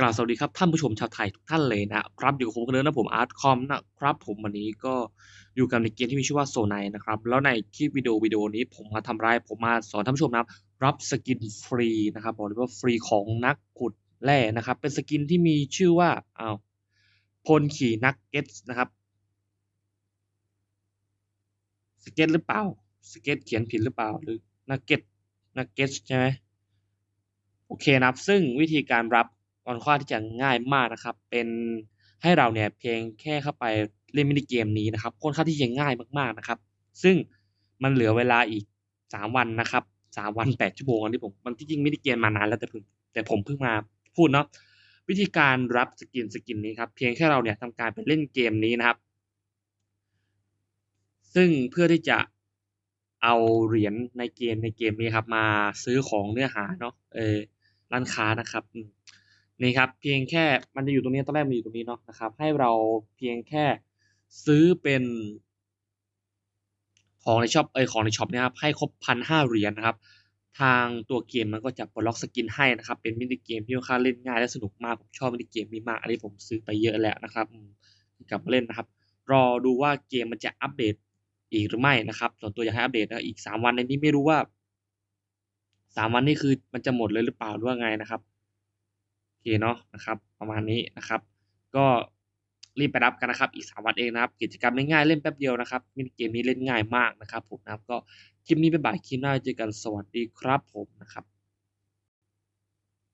กราบสวัสดีครับท่านผู้ชมชาวไทยทุกท่านเลยนะครับอยู่กับผมกันเลยนะผมอาร์ตคอมนะครับผมวันนี้ก็อยู่กับในเกมที่มีชื่อว่าโซไนนะครับแล้วในคลิปวิดีโอวิดีโอนี้ผมมาทำไรผมมาสอนท่านผู้ชมนะครับรับสกินฟรีนะครับบอกเลยว่าฟรีของนักขุดแร่นะครับ เป็นสกินที่มีชื่อว่าอ้าวพลขี่นักเก็ตนะครับสเก็ตหรือเปล่าสเก็ตเขียนผิดหรือเปล่าหรือนักเก็ตนักเก็ตใช่ไหมโอเคนะครับ ซึ่งวิธีการรับ อนข้างที่จะง่ายมากนะครับ เป็นให้เราเนี่ยเพียงแค่เข้าไปเล่นมินิเกมนี้นะครับค่อนข้างที่จะง่ายมากๆนะครับ ซึ่งมันเหลือเวลาอีกสามวันนะครับสามวันแปดชั่วโมงที่ผมมันที่จริงมินิเกมมานานแล้วแต่เพิ่งแต่ผมเพิ่งมาพูดเนาะวิธีการรับสกินสกินนี้ครับเพียงแค่เราเนี่ยทำการไปเล่นเกมนี้นะครับ ซึ่งเพื่อที่จะเอาเหรียญในเกมในเกมนี้ครับ มาซื้อของเนื้อหาเนาะเออร้านค้านะครับ นี่ครับเพียงแค่มันจะอยู่ตรงนี้ตอนแรกมันอยู่ตรงนี้เนาะนะครับ ให้เราเพียงแค่ซื้อเป็นของในช็อปเอยของในช็อปเนี่ยครับให้ครบพันห้าเหรียญนะครับ ทางตัวเกมมันก็จะปลดล็อกสกินให้นะครับ เป็นมินิเกมที่ค่อนข้างเล่นง่ายและสนุกมากผมชอบมินิเกมนี้มากอันนี้ผมซื้อไปเยอะแล้วนะครับกลับมาเล่นนะครับ รอดูว่าเกมมันจะอัปเดตอีกหรือไม่นะครับส่วนตัวอยากให้อัปเดตนะอีกสามวันในนี้ไม่รู้ว่าสามวันนี้คือมันจะหมดเลยหรือเปล่าหรือว่าไงนะครับ เคเนาะนะครับ ประมาณนี้นะครับ ก็รีบไปรับกันนะครับ อีกสามวันเองนะครับ กิจกรรมง่ายๆเล่นแป๊บเดียวนะครับมินิเกมนี้เล่นง่ายมากนะครับ ผมนะครับก็คลิปนี้เป็นบ่ายคลิปหน้าเจอกันสวัสดีครับผมนะครับ